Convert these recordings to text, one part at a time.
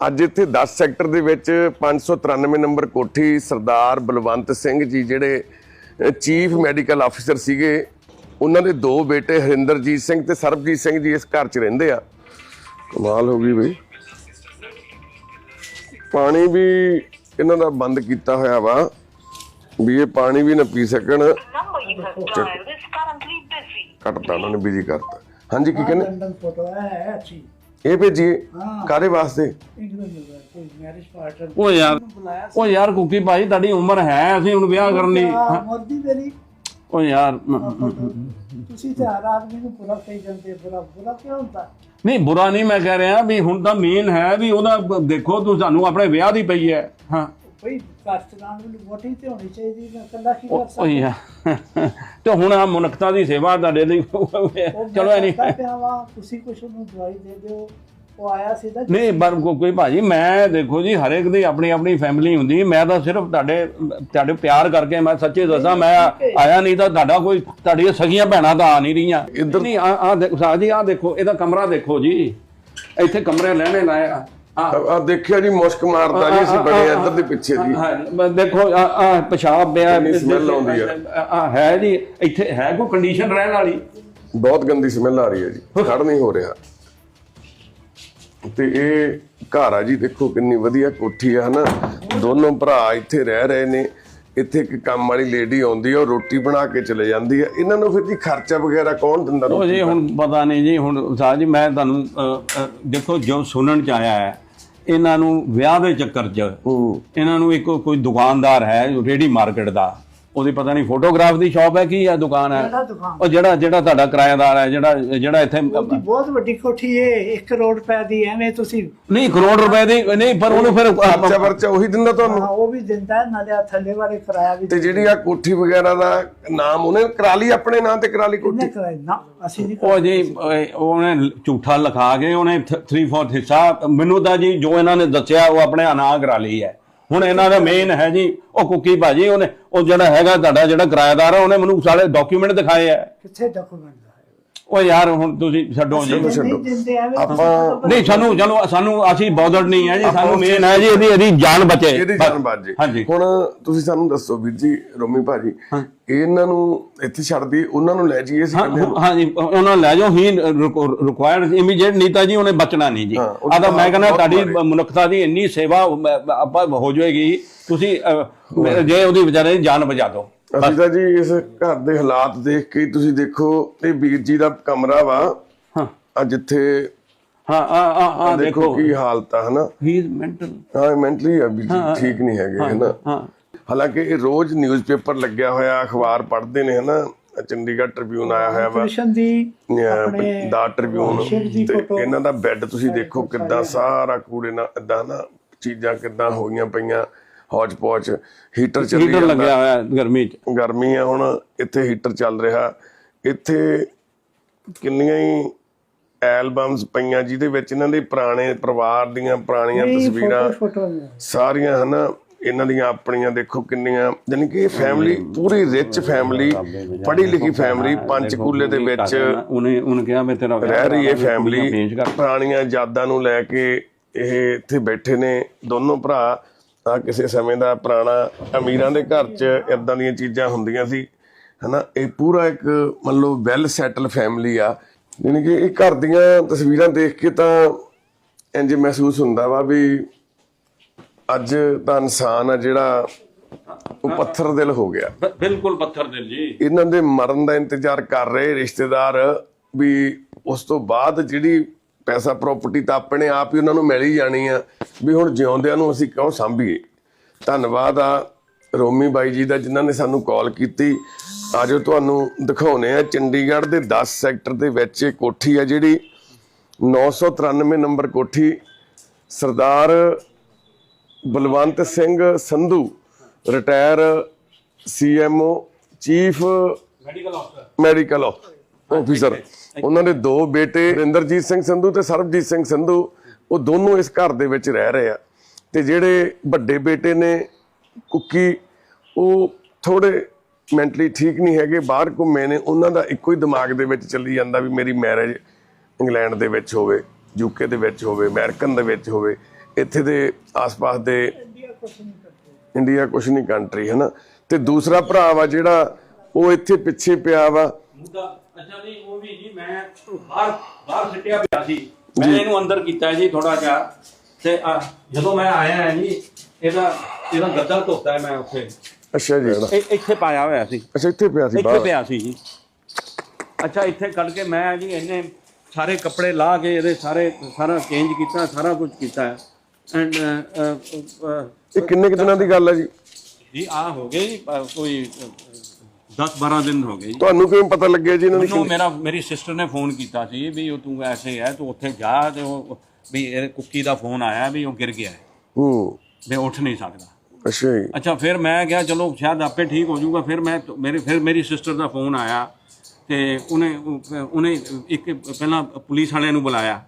ਅੱਜ ਇੱਥੇ 10 ਸੈਕਟਰ ਦੇ ਵਿੱਚ 593 ਨੰਬਰ ਕੋਠੀ ਸਰਦਾਰ ਬਲਵੰਤ ਸਿੰਘ ਜੀ ਜਿਹੜੇ ਚੀਫ ਮੈਡੀਕਲ ਆਫੀਸਰ ਸੀਗੇ ਉਹਨਾਂ ਦੇ ਦੋ ਬੇਟੇ ਹਰਿੰਦਰਜੀਤ ਸਿੰਘ ਤੇ ਸਰਬਜੀਤ ਸਿੰਘ ਜੀ ਇਸ ਘਰ 'ਚ ਰਹਿੰਦੇ ਆ। ਕਮਾਲ ਹੋ ਗਈ ਬਈ। ਪਾਣੀ ਵੀ ਇਹਨਾਂ ਦਾ ਬੰਦ ਕੀਤਾ ਹੋਇਆ ਵਾ ਵੀ ਇਹ ਪਾਣੀ ਵੀ ਨਾ ਪੀ ਸਕਣ। ਕੱਟਦਾ ਉਹਨਾਂ ਨੇ ਬਿਜ਼ੀ ਕਰਤਾ। ਹਾਂਜੀ ਕੀ ਕਹਿੰਦੇ? ਫੋਟੋ ਹੈ ਅੱਛੀ। ਇਹ ਭੇਜੀਏ ਹਾਂ। ਵਾਸਤੇ? ਉਹ ਯਾਰ ਉਹ ਯਾਰ ਕੁੱਕੀ ਭਾਈ ਤੁਹਾਡੀ ਉਮਰ ਹੈ ਅਸੀਂ ਹੁਣ ਵਿਆਹ ਕਰਨ ਨਹੀਂ ਬੁਰਾ ਨਹੀਂ ਮੈਂ ਕਹਿ ਰਿਹਾ ਵੀ ਹੁਣ ਤਾਂ ਮੇਨ ਹੈ ਵੀ ਉਹਦਾ ਦੇਖੋ ਤੂੰ ਸਾਨੂੰ ਆਪਣੇ ਵਿਆਹ ਦੀ ਪਈ ਹੈ ਹਾਂ। ਘਰ ਚਲਾਉਣ ਨੂੰ ਵੋਟਿੰਗ ਤੇ ਹੋਣੀ ਚਾਹੀਦੀ ਮੈਂ ਕੱਲਾ ਕੀ ਕਰ ਉਹ ਸਕਦਾ? ਯਾਰ ਤੇ ਹੁਣ ਆ ਮਨੁੱਖਤਾ ਦੀ ਸੇਵਾ ਤੁਹਾਡੇ ਲਈ ਚਲੋ ਇਹ ਨਹੀਂ। ਵਾ ਤੁਸੀਂ ਕੁਛ ਉਹਨੂੰ ਦਵਾਈ ਦੇ ਦਿਓ ਉਹ ਆਇਆ ਸੀ ਨਾ ਨਹੀਂ ਪਰ ਕੋ- ਕੋਈ ਭਾਜੀ ਮੈਂ ਦੇਖੋ ਜੀ ਹਰੇਕ ਦੀ ਆਪਣੀ ਆਪਣੀ ਫੈਮਿਲੀ ਹੁੰਦੀ ਮੈਂ ਤਾਂ ਸਿਰਫ ਤੁਹਾਡੇ ਤੁਹਾਡੇ ਪਿਆਰ ਕਰਕੇ ਮੈਂ ਸੱਚੇ ਦੱਸਾਂ ਮੈਂ ਆਇਆ ਨਹੀਂ ਤਾਂ ਤੁਹਾਡਾ ਕੋਈ ਤੁਹਾਡੀਆਂ ਸਗੀਆਂ ਭੈਣਾਂ ਤਾਂ ਆ ਨਹੀਂ ਰਹੀਆਂ। ਇੱਧਰ- ਨਹੀਂ ਆ ਆ ਦੇਖੋ ਸਾਹ ਜੀ ਆ ਦੇਖੋ ਇਹਦਾ ਕਮਰਾ ਦੇਖੋ ਜੀ। ਇੱਥੇ ਕਮਰੇ ਲੈਣੇ ਲਾਏ ਆ ਦੇਖਿਆ ਜੀ ਮੁਸ਼ਕ ਮਾਰਦਾ ਜੀ ਅਸੀਂ ਬੜੇ ਇੱਧਰ ਦੇ ਪਿੱਛੇ ਜੀ। ਦੇਖੋ ਆ ਆ ਪਿਸ਼ਾਬ ਪਿਆ smell ਆਉਂਦੀ ਆ। ਆ- ਹੈ ਜੀ ਇੱਥੇ ਹੈ ਕੋਈ ਕੰਡੀਸ਼ਨ ਰਹਿਣ ਵਾਲੀ? ਬਹੁਤ ਗੰਦੀ ਸਮੈਲ ਆ ਰਹੀ ਹੈ ਜੀ ਖੜ ਨਹੀਂ ਹੋ ਰਿਹਾ। ਤੇ ਇਹ ਘਰ ਆ ਜੀ ਦੇਖੋ ਕਿੰਨੀ ਵਧੀਆ ਕੋਠੀ ਆ ਹਨਾ। ਦੋਨੋਂ ਭਰਾ ਇੱਥੇ ਰਹਿ ਰਹੇ ਨੇ ਇੱਥੇ ਇੱਕ ਕੰਮ ਵਾਲੀ ਲੇਡੀ ਆਉਂਦੀ ਆ ਉਹ ਰੋਟੀ ਬਣਾ ਕੇ ਚਲੇ ਜਾਂਦੀ ਆ। ਇਹਨਾਂ ਨੂੰ ਫਿਰ ਜੀ ਖਰਚਾ ਵਗੈਰਾ ਕੌਣ ਦਿੰਦਾ ਉਹ ਜੀ ਹੁਣ ਪਤਾ ਨਹੀਂ ਜੀ ਹੁਣ ਸਾਹ ਜੀ ਮੈਂ ਤੁਹਾਨੂੰ ਦੇਖੋ ਜੋ ਸੁਣਨ ਚ ਆਇਆ ਹੈ ਇਹਨਾਂ ਨੂੰ ਵਿਆਹ ਦੇ ਚੱਕਰ 'ਚ ਇਹਨਾਂ ਨੂੰ ਇੱਕ ਕੋਈ ਦੁਕਾਨਦਾਰ ਹੈ ਰੇਡੀ ਮਾਰਕੀਟ ਦਾ। ਉਹਦੀ ਪਤਾ ਨਹੀਂ ਫੋਟੋਗ੍ਰਾਫ ਦੀ ਸ਼ਾਪ ਹੈ ਕੀ ਹੈ ਦੁਕਾਨ ਹੈ? ਦੁਕਾਨ। ਉਹ ਜਿਹੜਾ ਜਿਹੜਾ ਤੁਹਾਡਾ ਕਿਰਾਏਦਾਰ ਹੈ ਜਿਹੜਾ ਜਿਹੜਾ ਇੱਥੇ ਉਹਦੀ ਬਹੁਤ ਵੱਡੀ ਕੋਠੀ ਏ 1 ਕਰੋੜ ਰੁਪਏ ਦੀ ਐਵੇਂ ਤੁਸੀਂ ਨਹੀਂ ਕਰੋੜ ਰੁਪਏ ਦੀ ਨਹੀਂ ਪਰ ਉਹਨੂੰ ਫਿਰ ਖਰਚਾ ਵਰਚਾ ਉਹੀ ਦਿੰਦਾ ਹਾਂ ਤੁਹਾਨੂੰ ਉਹ ਵੀ ਦਿੰਦਾ ਹੈ, ਨਾਲੇ ਆ ਥੱਲੇ ਵਾਲੇ ਕਿਰਾਇਆ ਵੀ ਤੇ ਜਿਹੜੀ ਆ ਕੋਠੀ ਵਗੈਰਾ ਦਾ ਨਾਮ ਉਹਨੇ ਕਰਾ ਲਈ ਆਪਣੇ ਨਾਂ ਤੇ ਕਰਾ ਲਈ ਕੋਠੀ? ਕਿੰਨੇ ਕਿਰਾਇਆ ਨਾ ਅਸੀਂ ਨਹੀਂ ਉਹ ਜੀ ਉਹ- ਉਹਨੇ ਝੂਠਾ ਲਿਖਾ ਕੇ ਉਹਨੇ 3/4 ਹਿੱਸਾ ਮੈਨੂੰ ਤਾਂ ਜੀ ਜੋ ਇਹਨਾਂ ਨੇ ਦੱਸਿਆ ਉਹ ਆਪਣੇ ਅਨਾਗ ਕਰਾ ਲਈ ਹੈ। ਹੁਣ ਇਹਨਾਂ ਦਾ ਮੇਨ ਹੈ ਜੀ, ਉਹ ਕੁੱਕੀ ਭਾਜੀ, ਉਹਨੇ, ਉਹ ਜਿਹੜਾ ਹੈਗਾ ਤੁਹਾਡਾ ਜਿਹੜਾ ਕਿਰਾਏਦਾਰ ਆ, ਉਹਨੇ ਮੈਨੂੰ ਸਾਰੇ ਡਾਕੂਮੈਂਟ ਦਿਖਾਏ ਹੈ ਕਿੱਥੇ ਡਾਕੂਮੈਂਟ ਉਹ ਯਾਰ ਹੁਣ ਤੁਸੀਂ ਛੱਡੋ ਜੀ। ਛੱਡੋ। ਨਹੀਂ ਦਿੰਦੇ ਐਵੇਂ ਆਪਾਂ- ਨਹੀਂ ਸਾਨੂੰ ਚਲੋ ਸਾਨੂੰ ਅਸੀਂ ਬੌਧੜ ਨਹੀਂ ਹੈ ਜੀ ਸਾਨੂੰ ਮੇਨ ਹੈ ਜੀ ਇਹਦੀ ਇਹਦੀ ਜਾਨ ਬਚੇ। ਇਹਦੀ ਜਾਨ ਬਚ ਜੇ। ਹਾਂਜੀ। ਹੁਣ ਤੁਸੀਂ ਸਾਨੂੰ ਦੱਸੋ ਵੀਰ ਜੀ ਰੋਮੀ ਭਾਜੀ ਇਹਨਾਂ ਨੂੰ ਇੱਥੇ ਛੱਡ ਦੀ ਉਹਨਾਂ ਨੂੰ ਲੈ ਜਾਈਏ ਅਸੀਂ ਹਾਂ ਕਹਿੰਦੇ ਹਾਂ। ਹਾਂ ਜੀ ਉਹਨਾਂ ਨੂੰ ਲੈ ਜਾਓ ਹੀ ਰਿਕੁਆਇਰਡ ਇਮੀਡੀਏਟ ਨੀਤਾ ਜੀ ਉਹਨੇ ਬਚਣਾ ਨਹੀਂ ਜੀ। ਆਦਾ ਮੈਂ ਕਹਿੰਦਾ ਤੁਹਾਡੀ। ਮਨੁੱਖਤਾ ਦੀ ਇੰਨੀ ਸੇਵਾ ਆਪਾਂ ਹੋ ਜਾਏਗੀ। ਤੁਸੀਂ ਜੇ ਉਹਦੀ ਵਿਚਾਰੇ ਦੀ ਜਾਨ ਬਚਾ ਦਿਓ। ਅਸੀਂ ਤਾਂ ਜੀ ਇਸ ਘਰ ਦੇ ਹਾਲਾਤ ਦੇਖ ਕੇ ਤੁਸੀਂ ਦੇਖੋ ਇਹ ਵੀਰ ਜੀ ਦਾ ਕਮਰਾ ਵਾ। ਹਾਂ। ਆ ਜਿੱਥੇ ਹਾਂ ਆ ਆ ਆ ਦੇਖੋ ਕੀ ਹਾਲਤ ਆ ਹਨਾ? ਹੀ ਇਜ਼ ਮੈਂਟਲ ਹਾਂ ਮੈਂਟਲੀ ਆ ਜੀ ਠੀਕ ਨਹੀਂ ਹੈਗੇ ਹਨਾ? ਹਾਂ। ਹਾਲਾਂਕਿ ਇਹ ਰੋਜ਼ ਨਿਊਜ਼ਪੇਪਰ ਲੱਗਿਆ ਹੋਇਆ ਅਖਬਾਰ ਪੜ੍ਹਦੇ ਨੇ ਹਨਾ? ਚੰਡੀਗੜ੍ਹ ਟ੍ਰਿਬਿਊਨ ਆਇਆ ਹੋਇਆ ਵਾ। ਕ੍ਰਿਸ਼ਨ ਦੀ ਆਪਣੇ ਦਾ ਟ੍ਰਿਬਿਊਨ। ਇਹਨਾਂ ਦਾ ਬੈੱਡ ਤੁਸੀਂ ਦੇਖੋ ਕਿੱਦਾਂ ਸਾਰਾ ਕੂੜੇ ਨਾਲ ਇਦਾਂ ਨਾ ਚੀਜ਼ਾਂ ਕਿੱਦਾਂ ਹੋਈਆਂ ਪਈਆਂ। ਹੌਜ ਪੌਚ ਹੀਟਰ ਚੱਲੀ ਹੀਟਰ ਲੱਗਿਆ ਹੋਇਆ ਗਰਮੀ ਚ। ਗਰਮੀ ਆ ਹੁਣ ਇੱਥੇ ਹੀਟਰ ਚੱਲ ਰਿਹਾ। ਇੱਥੇ ਕਿੰਨੀਆਂ ਹੀ ਐਲਬਮਸ ਪਈਆਂ ਜਿਹਦੇ ਵਿੱਚ ਇਹਨਾਂ ਦੇ ਪੁਰਾਣੇ ਪਰਿਵਾਰ ਦੀਆਂ ਪੁਰਾਣੀਆਂ ਤਸਵੀਰਾਂ ਸਾਰੀਆਂ ਹਨਾ ਇਹਨਾਂ ਦੀਆਂ ਆਪਣੀਆਂ ਦੇਖੋ ਕਿੰਨੀਆਂ ਯਾਨੀ ਕਿ ਇਹ ਫੈਮਿਲੀ ਪੂਰੀ ਰਿਚ ਫੈਮਿਲੀ ਪੜ੍ਹੀ ਲਿਖੀ ਫੈਮਿਲੀ ਪੰਚਕੂਲੇ ਦੇ ਵਿੱਚ ਉਹਨੇ ਉਹਨੇ ਕਿਹਾ ਮੈਂ ਤੇਰਾ ਰਹਿ ਰਹੀ ਹੈ ਫੈਮਿਲੀ ਪੁਰਾਣੀਆਂ ਯਾਦਾਂ ਨੂੰ ਲੈ ਕੇ ਇਹ ਇੱਥੇ ਬੈਠੇ ਨੇ ਦੋਨੋਂ ਭਰਾ। ਆ ਕਿਸੇ ਸਮੇਂ ਦਾ ਪੁਰਾਣਾ ਅਮੀਰਾਂ ਦੇ ਘਰ 'ਚ ਇਦਾਂ ਦੀਆਂ ਚੀਜ਼ਾਂ ਹੁੰਦੀਆਂ ਸੀ ਹਨਾ? ਇਹ ਪੂਰਾ ਇੱਕ ਮੰਨ ਲਓ ਵੈਲ ਸੈਟਲ ਫੈਮਿਲੀ ਆ। ਯਾਨੀ ਕਿ ਇਹ ਘਰ ਦੀਆਂ ਤਸਵੀਰਾਂ ਦੇਖ ਕੇ ਤਾਂ ਇੰਜ ਮਹਿਸੂਸ ਹੁੰਦਾ ਵਾ ਵੀ ਅੱਜ ਤਾਂ ਇਨਸਾਨ ਆ ਜਿਹੜਾ ਉਹ ਪੱਥਰ ਦਿਲ ਹੋ ਗਿਆ। ਬਿਲਕੁਲ ਪੱਥਰ ਦਿਲ ਜੀ। ਇਹਨਾਂ ਦੇ ਮਰਨ ਦਾ ਇੰਤਜ਼ਾਰ ਕਰ ਰਹੇ ਰਿਸ਼ਤੇਦਾਰ ਵੀ ਉਸ ਤੋਂ ਬਾਅਦ ਜਿਹੜੀ ਪੈਸਾ ਪ੍ਰਾਪਰਟੀ ਤਾਂ ਆਪਣੇ ਆਪ ਹੀ ਉਹਨਾਂ ਨੂੰ ਮਿਲ ਹੀ ਜਾਣੀ ਆ। ਵੀ ਹੁਣ ਜਿਉਂਦਿਆਂ ਨੂੰ ਅਸੀਂ ਕਿਉਂ ਸੰਭੀਏ? ਧੰਨਵਾਦ ਆ ਰੋਮੀ ਬਾਈ ਜੀ ਦਾ ਜਿਨ੍ਹਾਂ ਨੇ ਸਾਨੂੰ ਕਾਲ ਕੀਤੀ। ਆਜੋ ਤੁਹਾਨੂੰ ਦਿਖਾਉਨੇ ਆ ਚੰਡੀਗੜ੍ਹ ਦੇ 10 ਸੈਕਟਰ ਦੇ ਵਿੱਚ ਇਹ ਕੋਠੀ ਆ ਜਿਹੜੀ 993 ਨੰਬਰ ਕੋਠੀ। Sardar Balwant Singh Sandhu retire CMO chief medical ਅਫਸਰ ਮੈਡੀਕਲ ਆਫੀਸਰ ਉਹਨਾਂ ਦੇ ਦੋ ਬੇਟੇ ਰਿੰਦਰਜੀਤ ਸਿੰਘ ਸੰਧੂ ਤੇ ਸਰਬਜੀਤ ਸਿੰਘ ਸੰਧੂ ਉਹ ਦੋਨੋਂ ਇਸ ਘਰ ਦੇ ਵਿੱਚ ਰਹਿ ਰਹੇ ਆ। ਤੇ ਜਿਹੜੇ ਵੱਡੇ ਬੇਟੇ ਨੇ ਕੁੱਕੀ ਉਹ ਥੋੜੇ ਮੈਂਟਲੀ ਠੀਕ ਨਹੀਂ ਹੈਗੇ ਬਾਹਰ ਘੁੰਮੇ ਨੇ ਉਹਨਾਂ ਦਾ ਇੱਕੋ ਹੀ ਦਿਮਾਗ ਦੇ ਵਿੱਚ ਚੱਲੀ ਜਾਂਦਾ ਵੀ ਮੇਰੀ ਮੈਰਿਜ ਇੰਗਲੈਂਡ ਦੇ ਵਿੱਚ ਹੋਵੇ ਯੂਕੇ ਦੇ ਵਿੱਚ ਹੋਵੇ ਅਮਰੀਕਨ ਦੇ ਵਿੱਚ ਹੋਵੇ ਇੱਥੇ ਦੇ ਆਸ-ਪਾਸ ਦੇ ਇੰਡੀਆ ਕੁਛ ਨਹੀਂ ਕਰਦੇ ਇੰਡੀਆ ਕੁਛ ਨਹੀਂ ਕੰਟਰੀ ਹੈ ਨਾ ਤੇ ਦੂਸਰਾ ਭਰਾ ਵਾ ਜਿਹੜਾ ਉਹ ਇੱਥੇ ਪਿੱਛੇ ਪਿਆ ਵਾ। ਮੁੱਦਾ ਅੱਛਾ ਜੀ ਉਹ ਵੀ ਜੀ ਮੈਂ ਬਾਹਰ ਬਾਹਰ ਸਿੱਟਿਆ ਪਿਆ ਸੀ। ਮੈਂ ਇਹਨੂੰ ਅੰਦਰ ਕੀਤਾ ਜੀ ਥੋੜਾ ਜਿਹਾ। ਤੇ ਜਦੋਂ ਮੈਂ ਆਇਆ ਹੈ ਜੀ ਇਹਦਾ ਇਹਦਾ ਗੱਦਾ ਧੋਤਾ ਹੈ ਮੈਂ ਉੱਥੇ। ਅੱਛਾ ਜੀ। ਇਹ ਇੱਥੇ ਪਾਇਆ ਹੋਇਆ ਸੀ। ਅੱਛਾ ਇੱਥੇ ਪਿਆ ਸੀ ਇੱਥੇ ਬਾਹਰ ਪਿਆ ਸੀ ਜੀ। ਅੱਛਾ ਇੱਥੇ ਕੱਢ ਕੇ ਮੈਂ ਜੀ ਇਹਨੇ ਸਾਰੇ ਕੱਪੜੇ ਲਾ ਕੇ ਇਹਦੇ ਸਾਰੇ ਸਾਰਾ ਚੇਂਜ ਕੀਤਾ ਸਾਰਾ ਕੁਝ ਕੀਤਾ ਐਂਡ ਇਹ ਕਿੰਨੇ ਕੁ ਦਿਨਾਂ ਦੀ ਗੱਲ ਹੈ ਜੀ? ਜੀ ਆ ਹੋ ਗਏ ਜੀ ਅ, ਕੋਈ 10 12 ਦਿਨ ਹੋ ਗਏ ਜੀ। ਤੁਹਾਨੂੰ ਕਿਵੇਂ ਪਤਾ ਲੱਗਿਆ ਜੀ ਇਹਨਾਂ ਦੀ ਮੈਨੂੰ ਮੇਰਾ ਮੇਰੀ ਸਿਸਟਰ ਨੇ ਫੋਨ ਕੀਤਾ ਸੀ ਵੀ ਉਹ ਤੂੰ ਐਸੇ ਹੈ ਤੂੰ ਉੱਥੇ ਜਾ ਤੇ ਉਹ ਵੀ ਇਹ ਕੁੱਕੀ ਦਾ ਫੋਨ ਆਇਆ ਵੀ ਉਹ ਗਿਰ ਗਿਆ ਹੈ, ਹੂੰ। ਵੀ ਉੱਠ ਨਹੀਂ ਸਕਦਾ। ਅੱਛਾ ਜੀ। ਅੱਛਾ ਫਿਰ ਮੈਂ ਕਿਹਾ ਚਲੋ ਸ਼ਾਇਦ ਆਪੇ ਠੀਕ ਹੋ ਜਾਊਗਾ ਫਿਰ ਮੈਂ ਮੇਰੇ ਫਿਰ ਮੇਰੀ ਸਿਸਟਰ ਦਾ ਫੋਨ ਆਇਆ ਤੇ ਉਹਨੇ ਉਹਨੇ ਇੱਕ ਪਹਿਲਾਂ ਪੁਲਿਸ ਵਾਲਿਆਂ ਨੂੰ ਬੁਲਾਇਆ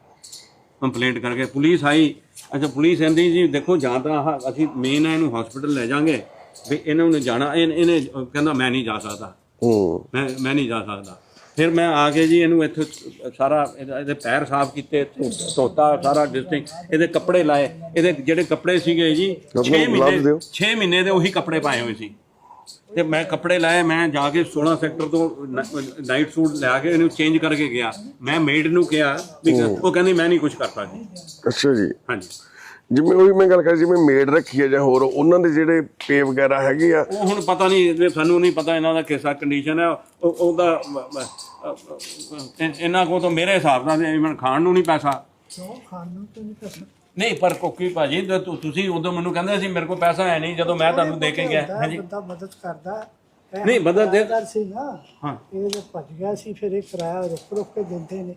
ਕੰਪਲੇਂਟ ਕਰਕੇ। ਪੁਲਿਸ ਆਈ। ਅੱਛਾ ਪੁਲਿਸ ਕਹਿੰਦੀ ਜੀ ਦੇਖੋ ਜਾਂ ਤਾਂ ਅਸੀਂ ਮੇਨ ਇਹਨੂੰ ਹਸਪੀਟਲ ਲੈ ਜਾਾਂਗੇ। ਵੀ ਇਹਨਾਂ ਨੂੰ ਜਾਣਾ ਇਹ- ਇਹਨੇ ਕਹਿੰਦਾ ਮੈਂ ਨਹੀਂ ਜਾ ਸਕਦਾ। ਹੂੰ। ਮੈਂ ਮੈਂ ਨਹੀਂ ਜਾ ਸਕਦਾ। ਫਿਰ ਮੈਂ ਆ ਕੇ ਜੀ ਇਹਨੂੰ ਇੱਥੇ ਸਾਰਾ ਇਹਦਾ- ਇਹਦੇ ਪੈਰ ਸਾਫ਼ ਕੀਤੇ ਧੋਤਾ ਸਾਰਾ ਡਿਸਟਿੰਗ ਇਹਦੇ ਕੱਪੜੇ ਲਾਏ। ਇਹਦੇ ਜਿਹੜੇ ਕੱਪੜੇ ਸੀਗੇ ਜੀ 6 gloves ਮਹੀਨੇ ਦਿਓ। 6 ਮਹੀਨੇ ਦੇ ਉਹੀ ਕੱਪੜੇ ਪਾਏ ਹੋਏ ਸੀ। ਤੇ ਮੈਂ ਕੱਪੜੇ ਲਾਏ ਮੈਂ ਜਾ ਕੇ 16 ਸੈਕਟਰ ਤੋਂ ਨਾਈਟ ਸੂਟ ਲਿਆ ਕੇ ਇਹਨੂੰ ਚੇਂਜ ਕਰਕੇ ਗਿਆ। ਮੈਂ ਮੇਡ ਨੂੰ ਕਿਹਾ ਵੀ ਉਹ ਕਹਿੰਦੀ ਮੈਂ ਨਹੀਂ ਕੁਝ ਕਰਦਾ ਜੀ। ਅੱਛਾ ਜੀ। ਹਾਂਜੀ। ਜਿਵੇਂ ਉਹੀ ਮੈਂ ਗੱਲ ਕਰ ਜਿਵੇਂ ਮੇਡ ਰੱਖੀ ਹੈ ਜਾਂ ਹੋਰ ਉਹਨਾਂ ਦੇ ਜਿਹੜੇ ਪੇ ਵਗੈਰਾ ਹੈਗੇ ਆ। ਉਹ ਹੁਣ ਪਤਾ ਨਹੀਂ ਇਹ ਸਾਨੂੰ ਨਹੀਂ ਪਤਾ ਇਹਨਾਂ ਦਾ ਕਿਸਾ ਕੰਡੀਸ਼ਨ ਹੈ ਉਹ- ਉਹਦਾ ਇਹਨਾਂ ਕੋਲ ਤਾਂ ਮੇਰੇ ਹਿਸਾਬ ਨਾਲ ਇਵਨ ਖਾਣ ਨੂੰ ਨਹੀਂ ਪੈਸਾ। ਕਿਉਂ? ਖਾਣ ਨੂੰ ਤਾਂ ਨਹੀਂ ਕਰ ਨਹੀਂ ਪਰ ਕੋਕੀ ਭਾਜੀ ਤੁਸੀਂ ਉਦੋਂ ਮੈਨੂੰ ਕਹਿੰਦੇ ਸੀ ਮੇਰੇ ਕੋਲ ਪੈਸਾ ਹੈ ਨਹੀਂ ਜਦੋਂ ਮੈਂ ਤੁਹਾਨੂੰ ਦੇ ਕੇ ਗਿਆ। ਹਾਂਜੀ। ਬੰਦਾ ਮਦਦ ਕਰਦਾ। ਨਹੀਂ, ਮਦਦ ਦੇ- ਸੀ ਨਾ। ਹਾਂ। ਇਹ ਜੇ ਭੱਜ ਗਿਆ ਸੀ ਫਿਰ ਇਹ ਕਿਰਾਇਆ ਰੁਕ ਰੁਕ ਕੇ ਦਿੰਦੇ ਨੇ।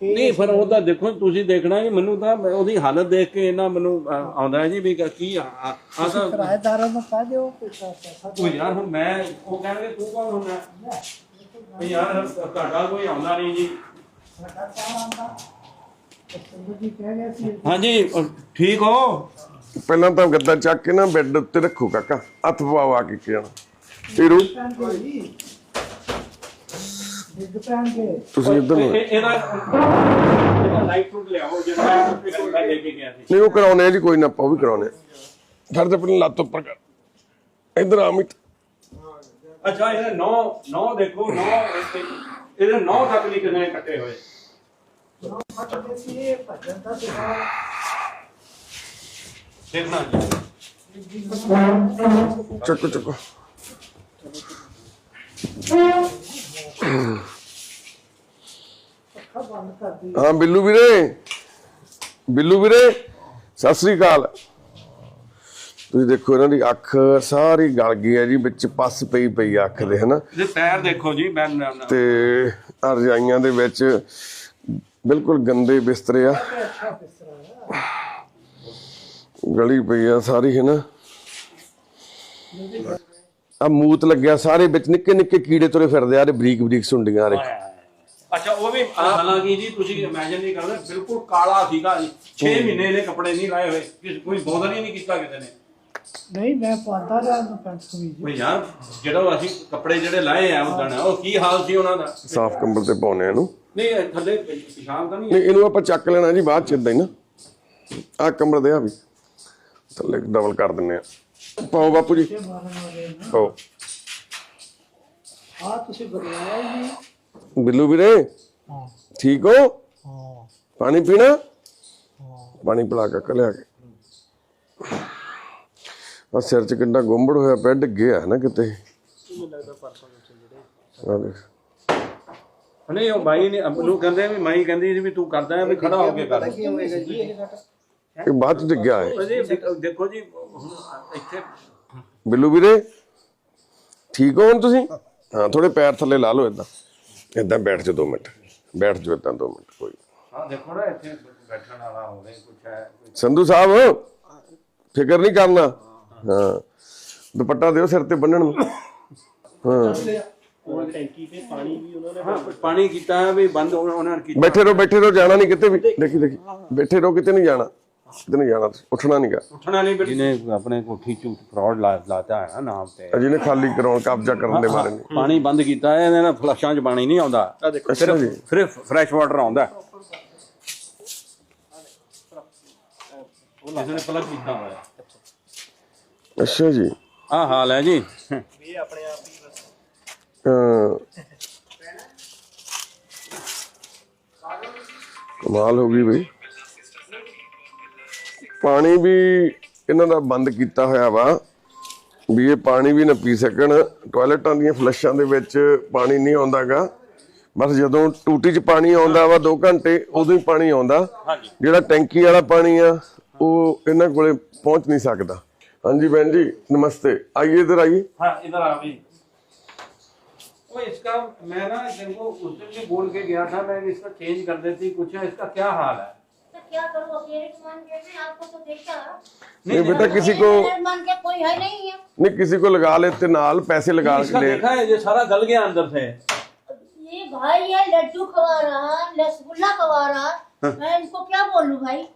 ਨਹੀਂ ਪਰ ਉਹ ਤਾਂ ਦੇਖੋ ਤੁਸੀਂ ਦੇਖਣਾ ਕਿ ਮੈਨੂੰ ਤਾਂ ਉਹਦੀ ਹਾਲਤ ਦੇਖ ਕੇ ਇਹਨਾਂ ਮੈਨੂੰ ਆਉਂਦਾ ਹੈ ਜੀ ਵੀ ਕੀ ਆ ਤਾਂ ਕਿਰਾਏਦਾਰਾਂ ਨੂੰ ਕਹਿ ਦਿਓ ਕਿ ਪੈਸਾ ਉਹ ਯਾਰ ਹੁਣ ਮੈਂ ਉਹ ਕਹਿੰਦੇ ਤੂੰ ਕੌਣ ਹੁੰਦਾ? ਵੀ ਯਾਰ ਤੁਹਾਡਾ ਕੋਈ ਆਉਂਦਾ ਨਹੀਂ ਜੀ। ਸਾਡਾ ਜੀ ਕਹਿ ਸੀ। ਹਾਂਜੀ ਠੀਕ ਹੋ? ਪਹਿਲਾਂ ਤਾਂ ਗੱਦਾ ਚੱਕ ਕੇ ਨਾ ਬੈੱਡ ਉੱਤੇ ਰੱਖੋ ਕਾਕਾ ਹੱਥ ਪਵਾਓ ਆ ਕੇ ਜੀ ਡਿੱਗ ਪੈਣਗੇ ਤੁਸੀਂ ਇੱਧਰ ਨੂੰ ਇਹ- ਇਹਦਾ ਇਹਦਾ ਲਾਈਟ ਫੂਡ ਲਿਆਓ ਜਿਹੜਾ ਮੈਂ ਲੈ ਕੇ ਗਿਆ ਸੀ। ਨਹੀਂ ਉਹ ਕਰਾਉਣੇ ਆ ਜੀ ਕੋਈ ਨਾ ਆਪਾਂ ਉਹ ਵੀ ਕਰਾਉਣੇ ਛੱਡ ਤੇ ਪਹਿਲਾਂ ਲੱਤ ਉੱਪਰ ਕਰ। ਇੱਧਰ ਆ ਅਮਿਤ। ਅੱਛਾ ਇਹਦੇ ਨੌ ਨੌ ਦੇਖੋ ਨੌ ਇਹਦੇ ਨੌ ਤੱਕ ਨਹੀਂ ਕਿੰਨੇ ਕੱਟੇ ਹੋਏ। ਦੇਖਣਾ ਜੀ। ਚੱਕੋ ਚੱਕੋ। ਹਾਂ ਬਿੱਲੂ ਵੀਰੇ। ਬਿੱਲੂ ਵੀਰੇ ਸਤਿ ਸ੍ਰੀ ਅਕਾਲ। ਤੁਸੀਂ ਦੇਖੋ ਇਹਨਾਂ ਦੀ ਅੱਖ ਸਾਰੀ ਗਲ ਗਈ ਹੈ ਜੀ ਵਿੱਚ ਪੱਸ ਪਈ ਪਈ ਅੱਖ ਦੇ ਹਨਾ? ਇਹਦੇ ਪੈਰ ਦੇਖੋ ਜੀ ਮੈਂ ਤੇ ਰਜਾਈਆਂ ਦੇ ਵਿੱਚ ਬਿਲਕੁਲ ਗੰਦੇ ਬਿਸਤਰੇ ਆ। ਗਲੀ ਪਈ ਆ ਸਾਰੀ ਹੈ ਨਾ ਆ ਮੂਤ ਲੱਗਿਆ ਸਾਰੇ ਵਿੱਚ ਨਿੱਕੇ ਨਿੱਕੇ ਕੀੜੇ ਤੁਰੇ ਫਿਰਦੇ ਆ ਰੇ ਬਰੀਕ ਬਰੀਕ ਸੁੰਡੀਆਂ ਰੇ ਅੱਛਾ ਉਹ ਵੀ ਹਾਲਾਂਕਿ ਜੀ ਤੁਸੀਂ ਇਮੇਜਿਨ ਨਹੀਂ ਕਰਦੇ ਬਿਲਕੁਲ ਕਾਲਾ ਸੀਗਾ ਜੀ। 6 ਮਹੀਨੇ ਨੇ ਕੱਪੜੇ ਨਹੀਂ ਲਾਏ ਹੋਏ ਕਿਸੇ ਕੋਈ ਬੋਦਰ ਹੀ ਨਹੀਂ ਕੀਤਾ ਕਿਸੇ ਨੇ। ਨਹੀਂ ਮੈਂ ਪਾਉਂਦਾ ਰਿਹਾ ਨੂੰ ਪੈਂਟ ਕਮੀਜ਼ ਵੀ ਯਾਰ ਜਿਹੜਾ ਅਸੀਂ ਕੱਪੜੇ ਜਿਹੜੇ ਲਾਏ ਆ ਉਦਣ ਉਹ ਕੀ ਹਾਲ ਸੀ ਉਹਨਾਂ ਦਾ? ਸਾਫ਼ ਕੰਬਲ ਤੇ ਪਾਉਣੇ ਇਹਨੂੰ। ਨਹੀਂ ਥੱਲੇ ਪਿਸ਼ਾਬ ਤਾਂ ਨਹੀਂ ਨਹੀਂ ਇਹਨੂੰ ਆਪਾਂ ਚੱਕ ਲੈਣਾ ਜੀ ਬਾਅਦ ਚ ਇਦਾਂ ਹੀ ਨਾ। ਆ ਕਮਰ ਦੇ ਆ ਵੀ। ਥੱਲੇ ਡਬਲ ਕਰ ਦਿੰਨੇ ਆ। ਪਾਓ ਬਾਪੂ ਜੀ ਪਾਓ ਆ ਤੁਸੀਂ ਹੀ ਨਹੀਂ। ਬਿੱਲੂ ਵੀਰੇ ਹਾਂ। ਠੀਕ ਹੋ? ਹਾਂ। ਪਾਣੀ ਪੀਣਾ? ਹਾਂ। ਪਾਣੀ ਪਿਲਾ ਕੇ ਲਿਆ ਕੇ। ਆ ਸਿਰ ਚ ਕਿੰਨਾ ਗੁੰਬੜ ਹੋਇਆ ਪਿਆ ਡਿੱਗਿਆ ਨਾ ਕਿਤੇ। ਆ ਦੇਖ। ਨਹੀਂ ਉਹ ਬਾਈ ਨੇ ਨੂੰ ਕਹਿੰਦੇ ਵੀ ਮਾਈ ਕਹਿੰਦੀ ਸੀ ਵੀ ਤੂੰ ਕਰਦਾ ਵੀ ਖੜਾ ਹੋ ਕੇ ਕਰ। ਇਹ ਬਾਅਦ ਚ ਡਿੱਗਿਆ ਹੈ। ਦੇਖੋ ਜੀ ਹੁਣ ਇੱਥੇ ਬਿੱਲੂ ਵੀਰੇ ਠੀਕ ਹੋ ਹੁਣ ਤੁਸੀਂ? ਹਾਂ। ਥੋੜੇ ਪੈਰ ਥੱਲੇ ਲਾ ਲਓ ਇਦਾਂ ਇਦਾਂ ਬੈਠ ਜਾ 2 ਮਿੰਟ। ਬੈਠ ਜਾਓ ਇਦਾਂ 2 ਮਿੰਟ ਕੋਈ ਹਾਂ ਦੇਖੋ ਨਾ ਇੱਥੇ ਬੈਠਣ ਵਾਲਾ ਹੋਵੇ ਕੁਛ ਹੈ ਸੰਧੂ ਸਾਹਿਬ ਫਿਕਰ ਨਹੀਂ ਕਰਨਾ। ਹਾਂ। ਦੁਪੱਟਾ ਦਿਓ ਸਿਰ ਤੇ ਬੰਨਣ ਨੂੰ। ਹਾਂ। ਹਾਂ ਪਾਣੀ ਕੀਤਾ ਵੀ ਬੰਦ ਉਹਨਾਂ ਉਹਨਾਂ ਨੇ ਕੀਤਾ। ਬੈਠੇ ਰਹੋ ਬੈਠੇ ਰਹੋ ਜਾਣਾ ਨਹੀਂ ਕਿਤੇ ਵੀ। ਦੇਖੀ ਦੇਖੀ। ਬੈਠੇ ਰਹੋ ਕਿਤੇ ਨਹੀਂ ਜਾਣਾ। ਕਿਤੇ ਨਹੀਂ ਜਾਣਾ ਉੱਠਣਾ ਨਹੀਂਗਾ ਉੱਠਣਾ ਨਹੀਂ ਜਿਹਨੇ ਆਪਣੇ ਕੋਠੀ ਚ ਫਰਾਡ ਲਾਤਾ ਹੈ ਨਾ ਨਾਮ ਤੇ। ਅਜੇ ਨੇ ਖਾਲੀ ਕਰਾਉਣ ਕਬਜ਼ਾ ਕਰਨ ਦੇ ਬਾਰੇ ਨੇ ਪਾਣੀ ਬੰਦ ਕੀਤਾ ਹੈ ਇਹਦੇ ਨਾਲ ਫਲਸ਼ਾਂ 'ਚ ਪਾਣੀ ਨਹੀਂ ਆਉਂਦਾ। ਅੱਛਾ ਜੀ। ਸਿਰਫ ਫਰੈਸ਼ ਵਾਟਰ ਆਉਂਦਾ। ਕਿਸੇ ਨੇ ਪਲੱਗ ਕੀਤਾ ਹੋਇਆ ਅੱਛਾ ਜੀ। ਆ ਹਾਲ ਹੈ ਜੀ। ਹਾਂ। ਕਮਾਲ ਹੋ ਗਈ ਬਈ। ਪਾਣੀ ਵੀ ਇਹਨਾਂ ਦਾ ਬੰਦ ਕੀਤਾ ਹੋਇਆ ਵਾ ਵੀ ਇਹ ਪਾਣੀ ਵੀ ਨਾ ਪੀ ਸਕਣ। ਟਾਇਲਟਾਂ ਦੀਆਂ ਫਲਸ਼ਾਂ ਦੇ ਵਿੱਚ ਪਾਣੀ ਨਹੀਂ ਆਉਂਦਾਗਾ ਬਸ ਜਦੋਂ ਟੂਟੀ 'ਚ ਪਾਣੀ ਆਉਂਦਾ ਵਾ 2 ਘੰਟੇ ਉਦੋਂ ਹੀ ਪਾਣੀ ਆਉਂਦਾ। ਜਿਹੜਾ ਟੈਂਕੀ ਵਾਲਾ ਪਾਣੀ ਆ ਉਹ ਇਹਨਾਂ ਕੋਲੇ ਪਹੁੰਚ ਨਹੀਂ ਸਕਦਾ। ਹਾਂਜੀ ਬੈਨ ਜੀ ਨਮਸਤੇ। ਆਈਏ ਇਧਰ ਆइए हाँ इधर आ भाई वो इसका मैं ना देखो उस दिन भी बोल के गया था मैं इसका चेंज कर देती कुछ इसका क्या हाल है क्या करूँ? अकेले मान के आपको तो देखा। नहीं बेटा किसी को मान के कोई है नहीं है। नहीं किसी को लगा लेते नाल पैसे लगा इसका ले। देखा है? ये सारा गल गया अंदर से। ये भाई ये लड्डू खवा रहा रसगुल्ला खवा रहा। मैं इनको क्या बोलूँ भाई?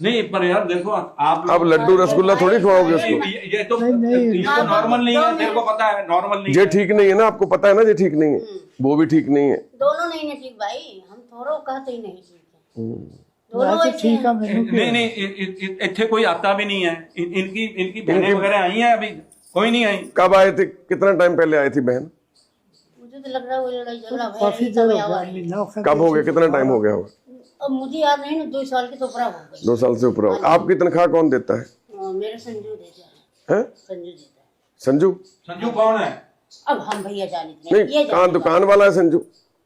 नहीं पर यार देखो आप अब लड्डू रसगुल्ला थोड़ी खवाओगे उसको ये, तो। ये तो नॉर्मल नहीं है तेरे को पता है नॉर्मल नहीं ये ठीक नहीं है ना आपको पता है ना ये ठीक नहीं है। वो भी ठीक नहीं है। दोनों नहीं है ठीक भाई हम थोड़ो कहते ही नहीं ठीक है। ऐसे ਠੀਕ ਆ हैं। ਮੈਨੂੰ ਕੀ नहीं नहीं इ- इ- इ- इतने कोई आता भी नहीं है इन, इनकी इनकी बहनें वगैरह आई हैं अभी कोई नहीं आई कब आए थे कितना टाइम पहले आई थी बहन मुझे तो लग रहा है वो लड़ाई झगड़ा भया ਕਾਫੀ नहीं, ਦੇਰ सब ਹੋ आवा ਗਿਆ है। ਮਹੀਨਾ ਹੋ कब हो गया कितना टाइम हो गया होगा अब मुझे याद नहीं ना दो साल की तो ऊपर हो गई दो साल से ऊपर हो आपकी तनख्वाह कौन देता है अ, मेरे संजू देता है हैं संजू देता है संजू संजू कौन है अब हम भैया जाने ये नहीं कहाँ दुकान वाला है संजू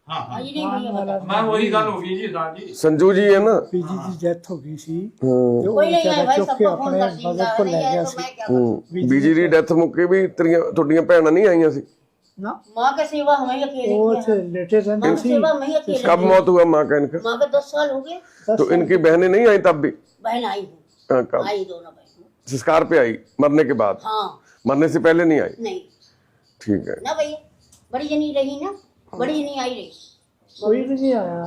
हाँ हाँ ये नहीं भैया बता मैं वही गल होगी जी साहब जी संजू जी है ना ਪੀਜੀ ਦੀ ਡੈਥ ਹੋ ਗਈ ਸੀ हाँ ਤੇ ਉਹ कोई नहीं है ਵਿਚਾਰਾ भाई ਚੁੱਕ ਕੇ सबको फोन ਆਪਣੇ कर ਮਦਰ दीजिए ਕੋਲ ਲੈ नहीं ਗਿਆ है तो ਸੀ मैं क्या करूं? ਬੀਜੀ ਦੀ ਡੈਥ ਮੁੱਕੇ ਵੀ ਤੇਰੀਆਂ ਤੁਹਾਡੀਆਂ ਭੈਣਾਂ ਨਹੀਂ ਆਈਆਂ ਸੀ ਨਾ माँ का सेवा हमें अकेले ਉਹ किया ਤੇ है। ਲੇਟੇ ਰਹਿੰਦੇ माँ की ਸੀ सेवा मैं ही अकेले कब की। मौत हुआ माँ का इनका माँ का दस साल हो गए ਦਸ तो इनकी बहनें नहीं आई तब भी बहन आई हूँ हाँ, कब आई दोनों बहन संस्कार पे आई मरने के बाद हाँ मरने से पहले नहीं आई नहीं ठीक है ना भैया बड़ी जनी रही ना हाँ। बड़ी नहीं आई रही। कोई भी नहीं आया।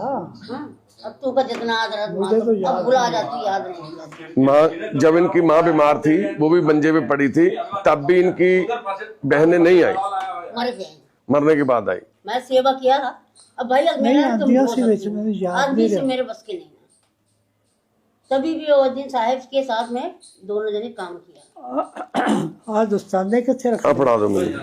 हाँ? अब तो जितना मुझे तो याद बुला जाती याद नहीं माँ जब इनकी माँ बीमार थी वो भी मंजे में पड़ी थी तब भी इनकी बहनें नहीं आई। मर गई। मरने के बाद आई। मैं सेवा किया था। अब भाई अब मेरा तो आदमी से मेरे बस के नहीं। तभी भी दिन साहब के साथ में दोनों जने काम किया। आज उस्ताद ने कैसे रखा? पढ़ा दो मुझे।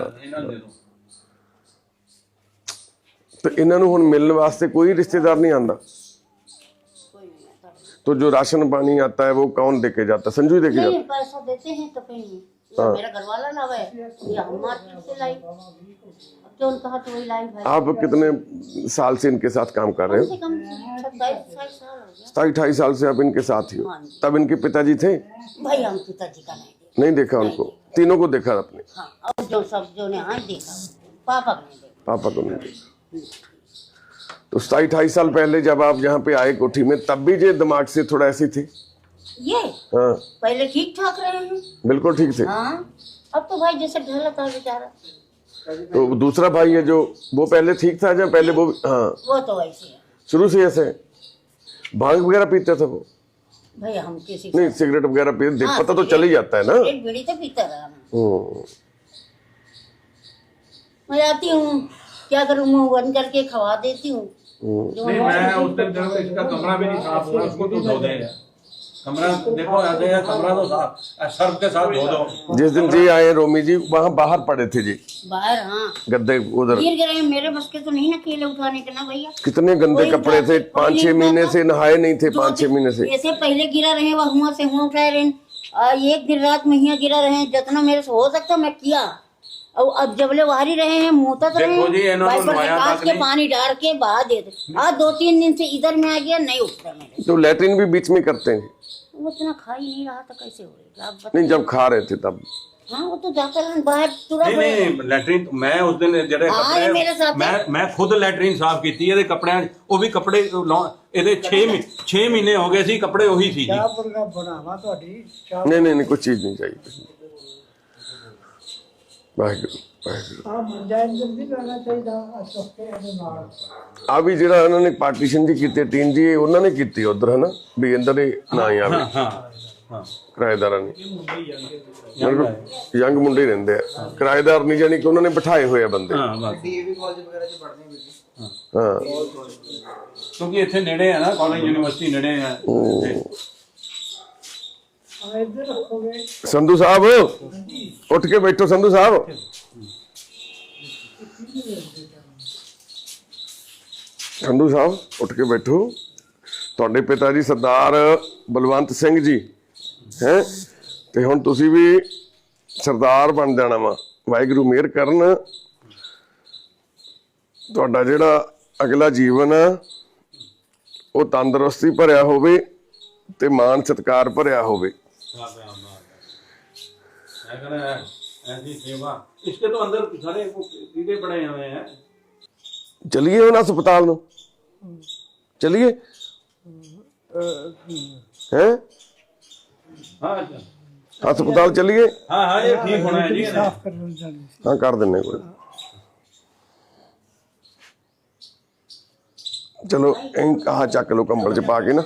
ਮੈਨੂੰ तो इन्होंने ਹੁਣ मिलने वास्ते कोई रिश्तेदार नहीं आंदा कोई नहीं आता तो जो राशन पानी आता है वो कौन देके जाता है संजू ही देके जाता नहीं पैसा देते हैं तो कहीं नहीं हाँ। ये मेरा घर वाला ना है ये हम मार्केट से लाई अब जो उनका हाथ वही लाई भाई है आप कितने साल से इनके साथ काम कर रहे कम हो से कम सत्ताईस अट्ठाईस साल हो गया सताई अठाई साल से आप इनके साथ ही हो हाँ। तब इनके पिताजी थे भाई हम पिताजी का नहीं देखा नहीं देखा उनको तीनों को देखा आपने हाँ और जो सब जो ने हाँ देखा पापा का नहीं देखा पापा को नहीं देखा तो सताई अठाई साल पहले जब आप यहाँ पे आए कोठी में तब भी ये दिमाग से थोड़ा ऐसी थी? ये? हाँ। पहले ठीक ठाक रहे हैं? बिल्कुल ठीक थे। हाँ। अब तो भाई जैसे ढला था बेचारा। तो दूसरा भाई है जो वो पहले ठीक था जब पहले वो हाँ। वो तो ऐसे शुरू से ऐसे। भाँग वगैरह पीते थे वो? भाई हम किसी नहीं सिगरेट वगैरह पीते देख हाँ, पता तो चल ही जाता है ना। बीड़ी तो पीता रहा हम्म, मैं आती हूँ। क्या करूँ मुँह बंद करके खवा देती हूँ। हम्म। नहीं मैं उस दिन जब इसका कमरा भी नहीं साफ़ हुआ उसको तो धो दे। कमरा देखो ऐसे कमरा तो साफ़ सर्फ के साथ धो दो। जिस दिन जी आए रोमी जी वहाँ बाहर पड़े थे जी। बाहर हाँ। गद्दे उधर। गिर गए मेरे बस के तो नहीं ना केले उठाने के ना भैया। कितने गंदे कपड़े थे पाँच छह महीने से नहाए नहीं थे पाँच छह महीने से। ऐसे पहले गिरा रहे वह से हुआ उठा रहे एक दिन रात में यहाँ गिरा रहे जितना मेरे से हो सकता मैं किया। और अब जबले वारी रहे हैं मोहता तो रहे देखो जी, हैं इन्होंने वाइपर से नवाया काट तक के नहीं। पानी डाल के बहा देते आज दो तीन दिन से इधर में आ गया नहीं उठ रहा मेरे तो लैट्रिन भी बीच में करते हैं वो इतना खा ही नहीं रहा था कैसे हो रही आप बताइए नहीं जब खा रहे थे तब हाँ वो तो जाकर हम बाहर तुरंत ਨਹੀਂ ਨਹੀਂ ਲੈਟਰਿਨ ਮੈਂ ਉਸ ਦਿਨ ਜਿਹੜੇ ਹਾਂ, ਇਹ ਮੇਰੇ ਸਾਥ ਮੈਂ ਮੈਂ ਖੁਦ ਲੈਟਰਿਨ ਸਾਫ਼ ਕੀਤੀ ਇਹਦੇ ਕੱਪੜਿਆਂ 'ਚ। ਉਹ ਵੀ ਕੱਪੜੇ ਲਾਉਣ- ਇਹਦੇ 6 6 ਮਹੀਨੇ ਹੋ ਗਏ ਸੀ ਕੱਪੜੇ ਉਹੀ ਸੀ ਜੀ ਚਾਹ ਬਰਗਾ ਬਣਾਵਾ ਤੁਹਾਡੀ ਚਾਹ नहीं नहीं नहीं कुछ चीज नहीं ਵੀ ਜਿਹੜਾ ਉਹਨਾਂ ਨੇ ਪਾਰਟੀਸ਼ਨ ਦੀ ਕੀਤੀ ਟੀਮ ਦੀ ਉਹਨਾਂ ਨੇ ਕੀਤੀ ਉਧਰ ਹਨਾ? ਵੀ ਇਹਨਾਂ ਦੇ ਨਾ ਆ ਵੀ ਕਿਰਾਏਦਾਰਾਂ ਨੇ। ਯੰਗ ਮੁੰਡੇ। ਰਹਿੰਦੇ ਆ। ਕਿਰਾਏਦਾਰ ਨਹੀਂ ਜਾਨੀ ਕਿ ਉਹਨਾਂ ਨੇ ਬਿਠਾਏ ਹੋਏ ਆ ਬੰਦੇ। ਹਾਂ ਕਿਉਂਕਿ ਇੱਥੇ ਨੇੜੇ ਆ ਨਾ ਕਾਲਜ ਯੂਨੀਵਰਸਿਟੀ ਨੇੜੇ ਆ। ਸੰਧੂ ਸਾਹਿਬ, ਉੱਠ ਕੇ ਬੈਠੋ ਸੰਧੂ ਸਾਹਿਬ। ਸੰਧੂ ਸਾਹਿਬ, ਉੱਠ ਕੇ ਬੈਠੋ। ਤੁਹਾਡੇ ਪਿਤਾ ਜੀ ਸਰਦਾਰ ਬਲਵੰਤ ਸਿੰਘ ਜੀ, ਹੈ? ਤੇ ਹੁਣ ਤੁਸੀਂ ਵੀ ਸਰਦਾਰ ਬਣ ਜਾਣਾ ਵਾ। ਵਾਹਿਗੁਰੂ ਮਿਹਰ ਕਰਨ। ਤੁਹਾਡਾ ਜਿਹੜਾ ਅਗਲਾ ਜੀਵਨ ਆ, ਉਹ ਤੰਦਰੁਸਤੀ ਭਰਿਆ ਹੋਵੇ ਤੇ ਮਾਨ ਸਤਿਕਾਰ ਭਰਿਆ ਹੋਵੇ। ऐसी सेवा इसके तो अंदर सारे वो कीड़े पड़े हुए हैं ਚਲਿਏ ਹੁਣ ਹਸਪਤਾਲ ਨੂੰ ਚਲਿਏ ਹੈ हाँ ਹਸਪਤਾਲ ਚਲਿਏ हाँ हाँ ये ठीक होना है जी ਸਾਫ਼ ਕਰਨ ਜਾਣੀ ਸੀ ਹਾਂ ਕਰ ਦਿੰਨੇ ਕੋਈ ਚਲੋ ਐਂ ਕਹਾ ਚੱਕ ਲਓ ਕੰਬਲ ਚ ਪਾ ਕੇ ਨਾ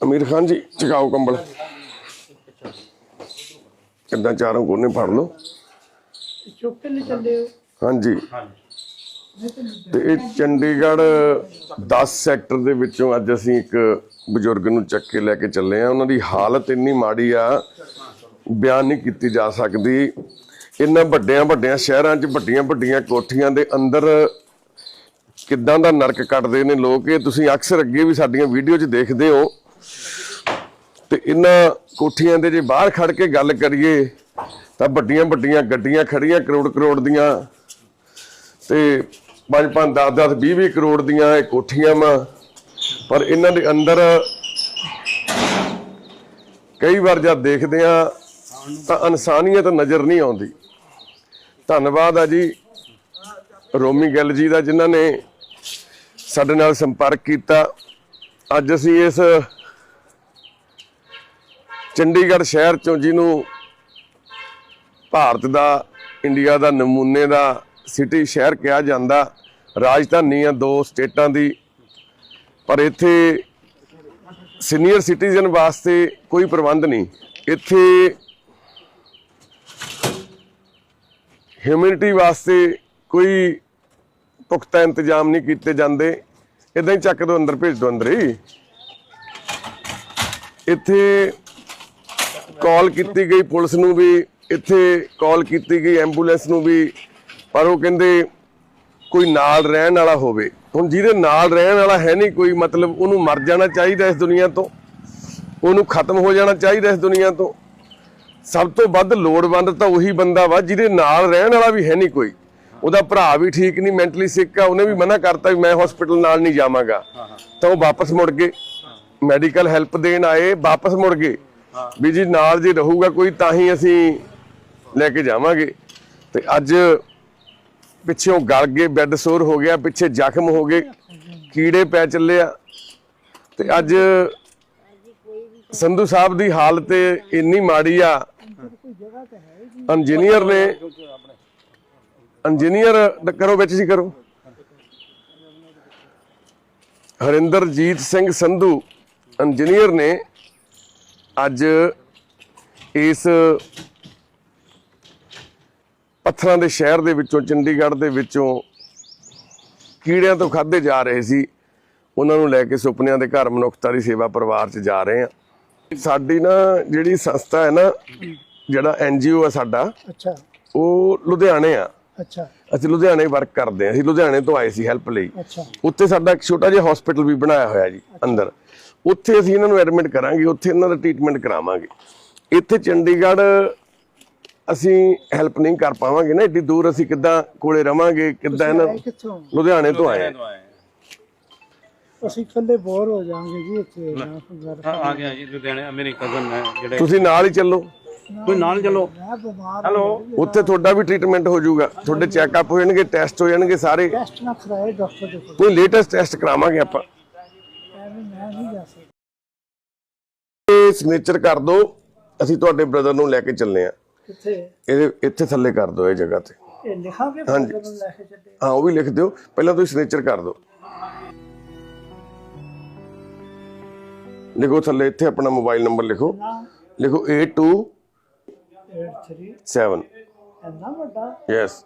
ਅਮੀਰ ਖਾਨ ਜੀ ਚਕਾਓ ਕੰਬਲ। ਕਿੱਦਾਂ ਚਾਰੋਂ ਕੋਨੇ ਫੜ ਲਓ। ਚੁੱਕ ਕੇ ਲੈ ਚੱਲੇ ਹੋ? ਹਾਂਜੀ। ਤੇ ਇਹ ਚੰਡੀਗੜ੍ਹ 10 ਸੈਕਟਰ ਦੇ ਵਿੱਚੋਂ ਅੱਜ ਅਸੀਂ ਇੱਕ ਬਜ਼ੁਰਗ ਨੂੰ ਚੱਕ ਕੇ ਲੈ ਕੇ ਚੱਲੇ ਆ ਉਹਨਾਂ ਦੀ ਹਾਲਤ ਇੰਨੀ ਮਾੜੀ ਆ ਬਿਆਨ ਨਹੀਂ ਕੀਤੀ ਜਾ ਸਕਦੀ। ਇਹਨਾਂ ਵੱਡਿਆਂ ਵੱਡਿਆਂ ਸ਼ਹਿਰਾਂ 'ਚ ਵੱਡੀਆਂ ਵੱਡੀਆਂ ਕੋਠੀਆਂ ਦੇ ਅੰਦਰ ਕਿੱਦਾਂ ਦਾ ਨਰਕ ਕੱਟਦੇ ਨੇ ਲੋਕ। ਇਹ ਤੁਸੀਂ ਅਕਸਰ ਅੱਗੇ ਵੀ ਸਾਡੀਆਂ ਵੀਡੀਓ 'ਚ ਦੇਖਦੇ ਹੋ। ਤੇ ਇਹਨਾਂ ਕੋਠੀਆਂ ਦੇ ਜੇ ਬਾਹਰ ਖੜ ਕੇ ਗੱਲ ਕਰੀਏ, ਤਾਂ ਵੱਡੀਆਂ ਵੱਡੀਆਂ ਗੱਡੀਆਂ ਖੜੀਆਂ ਕਰੋੜ ਕਰੋੜ ਦੀਆਂ। ਤੇ 5 5 10 10 20 20 ਕਰੋੜ ਦੀਆਂ ਇਹ ਕੋਠੀਆਂ ਵਾ। ਪਰ ਇਹਨਾਂ ਦੇ ਅੰਦਰ ਕਈ ਵਾਰ ਜਦ ਦੇਖਦੇ ਆ, ਤਾਂ ਇਨਸਾਨੀਅਤ ਨਜ਼ਰ ਨਹੀਂ ਆਉਂਦੀ। ਧੰਨਵਾਦ ਆ ਜੀ ਰੋਮੀ ਗਿੱਲ ਜੀ ਦਾ ਜਿਨ੍ਹਾਂ ਨੇ ਸਾਡੇ ਨਾਲ ਸੰਪਰਕ ਕੀਤਾ। ਅੱਜ ਅਸੀਂ ਇਸ ਚੰਡੀਗੜ੍ਹ ਸ਼ਹਿਰ ਚੋਂ ਜਿਹਨੂੰ ਭਾਰਤ ਦਾ, ਇੰਡੀਆ ਦਾ, ਨਮੂਨੇ ਦਾ ਸਿਟੀ ਸ਼ਹਿਰ ਕਿਹਾ ਜਾਂਦਾ, ਰਾਜਧਾਨੀ ਆ ਦੋ ਸਟੇਟਾਂ ਦੀ। ਪਰ ਇੱਥੇ ਸੀਨੀਅਰ ਸਿਟੀਜ਼ਨ ਵਾਸਤੇ ਕੋਈ ਪ੍ਰਬੰਧ ਨਹੀਂ। ਇੱਥੇ ਹਿਊਮੈਨਿਟੀ ਵਾਸਤੇ ਕੋਈ ਪੁਖਤਾ ਇੰਤਜ਼ਾਮ ਨਹੀਂ ਕੀਤੇ ਜਾਂਦੇ। ਇਦਾਂ ਹੀ ਚੱਕ ਦੋ, ਅੰਦਰ ਭੇਜ ਦੋ ਅੰਦਰ ਹੀ। ਇੱਥੇ ਕਾਲ ਕੀਤੀ ਗਈ, ਪੁਲਿਸ ਨੂੰ ਵੀ, ਇੱਥੇ ਕਾਲ ਕੀਤੀ ਗਈ ਐਂਬੂਲੈਂਸ ਨੂੰ ਵੀ, ਪਰ ਉਹ ਕਹਿੰਦੇ ਕੋਈ ਨਾਲ ਰਹਿਣ ਵਾਲਾ ਹੋਵੇ। ਹੁਣ ਜਿਹਦੇ ਨਾਲ ਰਹਿਣ ਵਾਲਾ ਹੈ ਨਹੀਂ ਕੋਈ, ਮਤਲਬ ਉਹਨੂੰ ਮਰ ਜਾਣਾ ਚਾਹੀਦਾ ਇਸ ਦੁਨੀਆ ਤੋਂ। ਉਹਨੂੰ ਖਤਮ ਹੋ ਜਾਣਾ ਚਾਹੀਦਾ ਇਸ ਦੁਨੀਆ ਤੋਂ। ਸਭ ਤੋਂ ਵੱਧ ਲੋੜਵੰਦ ਤਾਂ ਉਹੀ ਬੰਦਾ ਵਾ, ਜਿਹਦੇ ਨਾਲ ਰਹਿਣ ਵਾਲਾ ਵੀ ਹੈ ਨਹੀਂ ਕੋਈ। ਉਹਦਾ ਭਰਾ ਵੀ ਠੀਕ ਨਹੀਂ ਮੈਂਟਲੀ ਸਿੱਕ ਆ, ਉਹਨੇ ਵੀ ਮਨਾ ਕਰਤਾ ਵੀ ਮੈਂ ਹਸਪੀਟਲ ਨਾਲ ਨਹੀਂ ਜਾਵਾਂਗਾ। ਤਾਂ ਉਹ ਵਾਪਸ ਮੁੜ ਗਏ। ਮੈਡੀਕਲ ਹੈਲਪ ਦੇਣ ਆਏ, ਵਾਪਸ ਮੁੜ ਗਏ। ਵੀ ਜੀ ਨਾਲ ਜੇ ਰਹੂਗਾ ਕੋਈ ਤਾਂ ਹੀ ਅਸੀਂ ਲੈ ਕੇ ਜਾਵਾਂਗੇ। ਤੇ ਅੱਜ ਪਿੱਛੋਂ ਗਲ ਗਏ, ਬੈੱਡ ਸੋਰ ਹੋ ਗਿਆ, ਪਿੱਛੇ ਜ਼ਖਮ ਹੋ ਗਏ, ਕੀੜੇ ਪੈ ਚੱਲੇ ਆ। ਤੇ ਅੱਜ ਸੰਧੂ ਸਾਹਿਬ ਦੀ ਹਾਲਤ ਇੰਨੀ ਮਾੜੀ ਆ। ਇੰਜੀਨੀਅਰ ਨੇ, ਇੰਜੀਨੀਅਰ ਕਰੋ ਵਿੱਚ ਸੀ ਕਰੋ। ਹਰਿੰਦਰਜੀਤ ਸਿੰਘ ਸੰਧੂ, ਇੰਜੀਨੀਅਰ ਨੇ ਅੱਜ ਇਸ ਪੱਥਰਾਂ ਦੇ ਸ਼ਹਿਰ ਦੇ ਵਿੱਚੋਂ ਚੰਡੀਗੜ੍ਹ ਦੇ ਵਿੱਚੋਂ ਕੀੜਿਆਂ ਤੋਂ ਖਾਦੇ ਜਾ ਰਹੇ ਸੀ। ਉਹਨਾਂ ਨੂੰ ਲੈ ਕੇ ਸੁਪਨਿਆਂ ਦੇ ਘਰ ਮਨੁੱਖਤਾ ਦੀ ਸੇਵਾ ਪਰਿਵਾਰ 'ਚ ਜਾ ਰਹੇ ਆ ਸਾਡੀ ਨਾ ਜਿਹੜੀ ਸੰਸਥਾ ਹੈ ਨਾ ਜਿਹੜਾ ਐਨਜੀਓ ਆ ਸਾਡਾ ਅੱਛਾ। ਉਹ ਲੁਧਿਆਣੇ ਆ। ਅੱਛਾ। ਅਸੀਂ ਲੁਧਿਆਣੇ ਵਰਕ ਕਰਦੇ ਆ ਅਸੀਂ ਲੁਧਿਆਣੇ ਤੋਂ ਆਏ ਸੀ ਹੈਲਪ ਲਈ। ਅੱਛਾ। ਉੱਥੇ ਸਾਡਾ ਇੱਕ ਛੋਟਾ ਜਿਹਾ ਹਸਪੀਟਲ ਵੀ ਬਣਾਇਆ ਹੋਇਆ ਜੀ ਅੰਦਰ। ਉੱਥੇ ਅਸੀਂ ਇਹਨਾਂ ਨੂੰ ਐਡਮਿਟ ਕਰਾਂਗੇ ਉੱਥੇ ਇਹਨਾਂ ਦਾ ਟ੍ਰੀਟਮੈਂਟ ਕਰਾਵਾਂਗੇ। ਇੱਥੇ ਚੰਡੀਗੜ੍ਹ ਅਸੀਂ ਹੈਲਪ ਨਹੀਂ ਕਰ ਪਾਵਾਂਗੇ ਨਾ ਏਡੀ ਦੂਰ ਅਸੀਂ ਕਿੱਦਾਂ ਕੋਲੇ ਰਵਾਂਗੇ ਕਿੱਦਾਂ ਇਹਨਾਂ ਲੁਧਿਆਣੇ ਤੋਂ ਆਏ ਅਸੀਂ ਥੱਲੇ ਬੋਰ ਹੋ ਜਾਾਂਗੇ ਜੀ ਇੱਥੇ ਆ ਗਿਆ ਜੀ ਲੁਧਿਆਣੇ ਮੇਰੇ ਕਜ਼ਨ ਹੈ ਜਿਹੜੇ ਤੁਸੀਂ ਨਾਲ ਹੀ ਚੱਲੋ। ਕੋਈ ਨਾਲ ਚੱਲੋ। ਹਲੋ। ਉੱਥੇ ਤੁਹਾਡਾ ਵੀ ਟ੍ਰੀਟਮੈਂਟ ਹੋ ਜਾਊਗਾ। ਤੁਹਾਡੇ ਚੈੱਕਅਪ ਹੋ ਜਾਣਗੇ ਟੈਸਟ ਹੋ ਜਾਣਗੇ ਸਾਰੇ। ਟੈਸਟ ਨਾ ਕਰਾਏ ਡਾਕਟਰ ਦੇ ਕੋਈ ਲੇਟੈਸਟ ਟੈਸਟ ਕਰਾਵਾਂਗੇ ਆਪਾਂ। ਮੈਂ ਨਹੀਂ ਜਾ ਸਕਦਾ ਇਹ ਸਿਗਨੇਚਰ ਕਰ ਦਿਓ ਅਸੀਂ ਤੁਹਾਡੇ ਬ੍ਰਦਰ ਨੂੰ ਲੈ ਕੇ ਚੱਲੇ ਆ। ਕਿੱਥੇ? ਇਹਦੇ ਇੱਥੇ ਥੱਲੇ ਕਰ ਦਿਓ ਇਹ ਜਗ੍ਹਾ ਤੇ। ਇਹ ਲਿਖਾਂਗੇ ਹਾਂਜੀ। ਫਾਦਰ ਨੂੰ ਲੈ ਕੇ ਚੱਲੇ ਹਾਂ ਉਹ ਵੀ ਲਿਖ ਦਿਓ। ਪਹਿਲਾਂ ਤੁਸੀਂ ਸਿਗਨੇਚਰ ਕਰ ਦਿਓ ਲਿਖੋ ਥੱਲੇ ਇੱਥੇ ਆਪਣਾ ਮੋਬਾਈਲ ਨੰਬਰ ਲਿਖੋ। ਨਾ। ਲਿਖੋ 827 83 ਇੰਨਾ ਵੱਡਾ? ਯੈਸ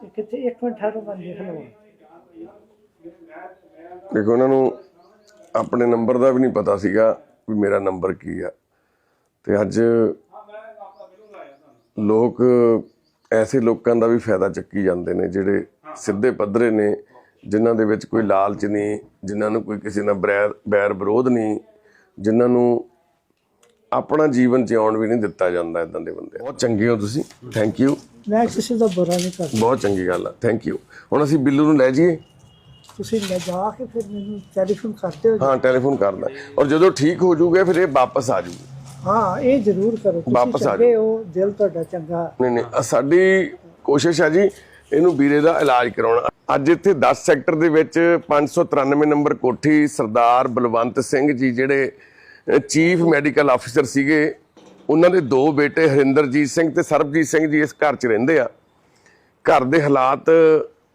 ਇਹ ਕਿੱਥੇ? ਇੱਕ ਮਿੰਟ ਠਹਿਰੋ ਮੈਂ ਲਿਖ ਲਵਾਂ ਦੇਖੋ ਉਹਨਾਂ ਨੂੰ ਆਪਣੇ ਨੰਬਰ ਦਾ ਵੀ ਨਹੀਂ ਪਤਾ ਸੀਗਾ ਵੀ ਮੇਰਾ ਨੰਬਰ ਕੀ ਆ। ਤੇ ਅੱਜ ਲੋਕ ਐਸੇ ਲੋਕਾਂ ਦਾ ਵੀ ਫਾਇਦਾ ਚੱਕੀ ਜਾਂਦੇ ਨੇ ਜਿਹੜੇ ਸਿੱਧੇ ਪੱਧਰੇ ਨੇ ਜਿਨ੍ਹਾਂ ਦੇ ਵਿੱਚ ਕੋਈ ਲਾਲਚ ਨਹੀਂ ਜਿਨ੍ਹਾਂ ਨੂੰ ਕੋਈ ਕਿਸੇ ਨਾਲ ਬੈਰ ਬੈਰ ਵਿਰੋਧ ਨਹੀਂ ਜਿਨ੍ਹਾਂ ਨੂੰ ਆਪਣਾ ਜੀਵਨ ਜਿਉਣ ਵੀ ਨਹੀਂ ਦਿੱਤਾ ਜਾਂਦਾ ਇਦਾਂ ਦੇ ਬੰਦੇ ਬਹੁਤ ਚੰਗੇ ਹੋ ਤੁਸੀਂ। ਥੈਂਕ ਯੂ ਮੈਂ ਕਿਸੇ ਦਾ ਬੁਰਾ ਨਹੀਂ ਕਰਦਾ। ਬਹੁਤ ਚੰਗੀ ਗੱਲ ਆ। ਥੈਂਕ ਯੂ ਹੁਣ ਅਸੀਂ ਬਿੱਲੂ ਨੂੰ ਲੈ ਜਾਈਏ। ਤੁਸੀਂ ਲੈ ਜਾ ਕੇ ਫਿਰ ਮੈਨੂੰ ਟੈਲੀਫੋਨ ਕਰਦੇ ਹੋ ਹਾਂ ਟੈਲੀਫੋਨ ਕਰਦਾ ਔਰ ਜਦੋਂ ਠੀਕ ਹੋ ਜਾਊਗੇ ਫਿਰ ਇਹ ਵਾਪਸ ਆ ਜਾਊਗੀ ਹਾਂ ਇਹ ਜ਼ਰੂਰ ਕਰੋ। ਵਾਪਸ ਤੁਸੀਂ ਆ ਚੰਗੇ ਹੋ ਦਿਲ ਤੁਹਾਡਾ ਚੰਗਾ। ਨਹੀਂ ਨਹੀਂ ਅ- ਸਾਡੀ ਕੋਸ਼ਿਸ਼ ਹੈ ਜੀ ਇਹਨੂੰ ਵੀਰੇ ਦਾ ਇਲਾਜ ਕਰਾਉਣਾ। ਅੱਜ ਇੱਥੇ 10 ਸੈਕਟਰ ਦੇ ਵਿੱਚ 593 ਨੰਬਰ ਕੋਠੀ ਸਰਦਾਰ ਬਲਵੰਤ ਸਿੰਘ ਜੀ ਜਿਹੜੇ ਚੀਫ ਮੈਡੀਕਲ ਆਫੀਸਰ ਸੀਗੇ। ਉਹਨਾਂ ਦੇ ਦੋ ਬੇਟੇ ਹਰਿੰਦਰਜੀਤ ਸਿੰਘ ਤੇ ਸਰਬਜੀਤ ਸਿੰਘ ਜੀ ਇਸ ਘਰ 'ਚ ਰਹਿੰਦੇ ਆ। ਘਰ ਦੇ ਹਾਲਾਤ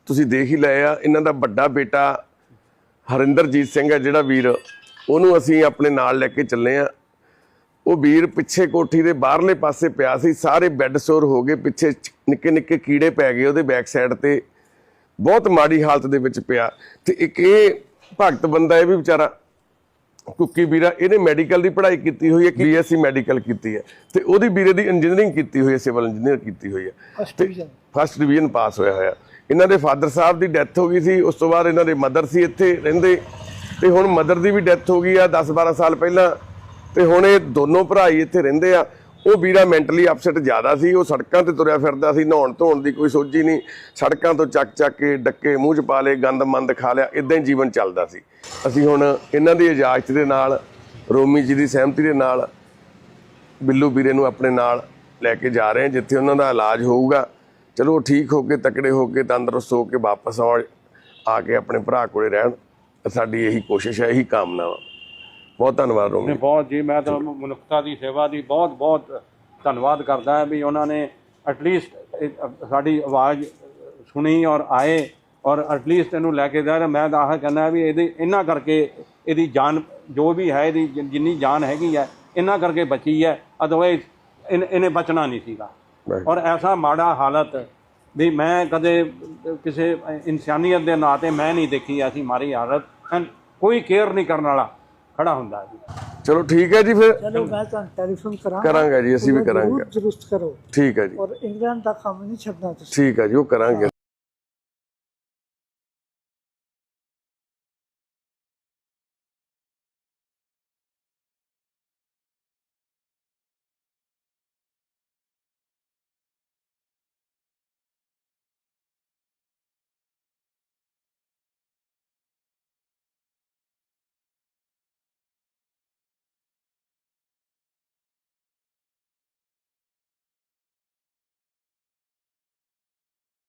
ਤੁਸੀਂ ਦੇਖ ਹੀ ਲਏ ਆ ਇਹਨਾਂ ਦਾ ਵੱਡਾ ਬੇਟਾ ਹਰਿੰਦਰਜੀਤ ਸਿੰਘ ਹੈ ਜਿਹੜਾ ਵੀਰ ਉਹਨੂੰ ਅਸੀਂ ਆਪਣੇ ਨਾਲ ਲੈ ਕੇ ਚੱਲੇ ਆ। ਉਹ ਵੀਰ ਪਿੱਛੇ ਕੋਠੀ ਦੇ ਬਾਹਰਲੇ ਪਾਸੇ ਪਿਆ ਸੀ ਸਾਰੇ ਬੈੱਡ ਸੋਰ ਹੋ ਗਏ ਪਿੱਛੇ ਨਿੱਕੇ ਨਿੱਕੇ ਕੀੜੇ ਪੈ ਗਏ ਉਹਦੇ ਬੈਕ ਸਾਈਡ ਤੇ। ਬਹੁਤ ਮਾੜੀ ਹਾਲਤ ਦੇ ਵਿੱਚ ਪਿਆ। ਤੇ ਇੱਕ ਇਹ ਭਗਤ ਬੰਦਾ ਇਹ ਵੀ ਵਿਚਾਰਾ ਕੁੱਕੀ ਵੀਰਾ ਇਹਨੇ ਮੈਡੀਕਲ ਦੀ ਪੜ੍ਹਾਈ ਕੀਤੀ ਹੋਈ ਹੈ ਬੀਐਸਸੀ ਮੈਡੀਕਲ ਕੀਤੀ ਹੈ। ਤੇ ਉਹਦੀ ਵੀਰੇ ਦੀ ਇੰਜੀਨੀਅਰਿੰਗ ਕੀਤੀ ਹੋਈ ਹੈ ਸਿਵਲ ਇੰਜੀਨੀਅਰ ਕੀਤੀ ਹੋਈ ਹੈ। First division first division pass ਹੋਇਆ ਹੋਇਆ। ਇਹਨਾਂ ਦੇ ਫਾਦਰ ਸਾਹਿਬ ਦੀ ਡੈਥ ਹੋ ਗਈ ਸੀ, ਉਸ ਤੋਂ ਬਾਅਦ ਇਹਨਾਂ ਦੇ ਮਦਰ ਸੀ ਇੱਥੇ ਰਹਿੰਦੇ। ਤੇ ਹੁਣ ਮਦਰ ਦੀ ਵੀ ਡੈਥ ਹੋ ਗਈ ਆ 10 12 ਸਾਲ ਪਹਿਲਾਂ। ਤੇ ਹੁਣ ਇਹ ਦੋਨੋਂ ਭਰਾ ਹੀ ਇੱਥੇ ਰਹਿੰਦੇ ਆ। ਉਹ ਵੀਰਾ ਮੈਂਟਲੀ ਅਪਸੈਟ ਜ਼ਿਆਦਾ ਸੀ, ਉਹ ਸੜਕਾਂ ਤੇ ਤੁਰਿਆ ਫਿਰਦਾ ਸੀ, ਨਹਾਉਣ ਧੋਣ ਦੀ ਕੋਈ ਸੋਝੀ ਨਹੀਂ। ਸੜਕਾਂ ਤੋਂ ਚੱਕ ਚੱਕ ਕੇ ਡੱਕੇ ਮੂੰਹ 'ਚ ਪਾ ਲਏ, ਗੰਦ ਮੰਦ ਖਾ ਲਿਆ ਇਦਾਂ ਹੀ ਜੀਵਨ ਚੱਲਦਾ ਸੀ। ਅਸੀਂ ਹੁਣ ਇਹਨਾਂ ਦੀ ਇਜਾਜ਼ਤ ਦੇ ਨਾਲ, ਰੋਮੀ ਜੀ ਦੀ ਸਹਿਮਤੀ ਦੇ ਨਾਲ, ਬਿੱਲੂ ਵੀਰੇ ਨੂੰ ਆਪਣੇ ਨਾਲ ਲੈ ਕੇ ਜਾ ਰਹੇ ਹਾਂ, ਜਿੱਥੇ ਉਹਨਾਂ ਦਾ ਇਲਾਜ ਹੋਊਗਾ। ਚਲੋ ਠੀਕ ਹੋ ਕੇ ਤਕੜੇ ਹੋ ਕੇ ਤੰਦਰੁਸਤ ਹੋ ਕੇ ਵਾਪਸ ਆਉਣ ਆ ਕੇ ਆਪਣੇ ਭਰਾ ਕੋਲੇ ਰਹਿਣ। ਸਾਡੀ ਇਹੀ ਕੋਸ਼ਿਸ਼ ਹੈ ਇਹੀ ਕਾਮਨਾ ਵਾ ਬਹੁਤ ਧੰਨਵਾਦ ਰੋਮੀ। ਬਹੁਤ ਜੀ ਮੈਂ ਤਾਂ ਮਨੁੱਖਤਾ ਦੀ ਸੇਵਾ ਦੀ ਬਹੁਤ ਬਹੁਤ ਧੰਨਵਾਦ ਕਰਦਾ ਹਾਂ ਵੀ ਉਹਨਾਂ ਨੇ ਐਟਲੀਸਟ ਸਾਡੀ ਆਵਾਜ਼ ਸੁਣੀ ਔਰ ਆਏ ਔਰ ਐਟਲੀਸਟ ਇਹਨੂੰ ਲੈ ਕੇ ਜਾ ਮੈਂ ਤਾਂ ਆਹ ਕਹਿੰਦਾ ਵੀ ਇਹਦੇ ਇਹਨਾਂ ਕਰਕੇ ਇਹਦੀ ਜਾਨ ਜੋ ਵੀ ਹੈ ਇਹਦੀ ਜਿੰਨੀ ਜਾਨ ਹੈਗੀ ਹੈ ਇਹਨਾਂ ਕਰਕੇ ਬਚੀ ਹੈ। ਅਦਰਵਾਈਜ਼ ਇਹਨੇ ਬਚਣਾ ਨਹੀਂ ਸੀਗਾ. ਔਰ ਐਸਾ ਮਾੜਾ ਹਾਲਤ ਵੀ ਮੈਂ ਕਦੇ ਕਿਸੇ ਇਨਸਾਨੀਅਤ ਦੇ ਨਾਂ ਤੇ ਮੈਂ ਨਹੀਂ ਦੇਖੀ ਐਸੀ ਮਾੜੀ ਹਾਲਤ ਐਂਡ ਕੋਈ ਕੇਅਰ ਨਹੀਂ ਕਰਨ ਵਾਲਾ ਖੜਾ ਹੁੰਦਾ ਹੈ ਜੀ। ਚਲੋ ਠੀਕ ਹੈ ਜੀ ਫਿਰ। ਚਲੋ ਮੈਂ ਤੁਹਾਨੂੰ ਟੈਲੀਫੋਨ ਕਰਾਂਗਾ। ਕਰਾਂਗੇ ਜੀ, ਅਸੀਂ ਵੀ ਜ਼ਰੂਰ ਕਰਾਂਗੇ। ਦਰੁਸਤ ਕਰੋ। ਠੀਕ ਹੈ ਜੀ। ਔਰ ਇੰਗਲੈਂਡ ਦਾ ਕੰਮ ਨਹੀਂ ਛੱਡਣਾ ਤੁਸੀਂ। ਠੀਕ ਹੈ ਜੀ ਉਹ ਕਰਾਂਗੇ।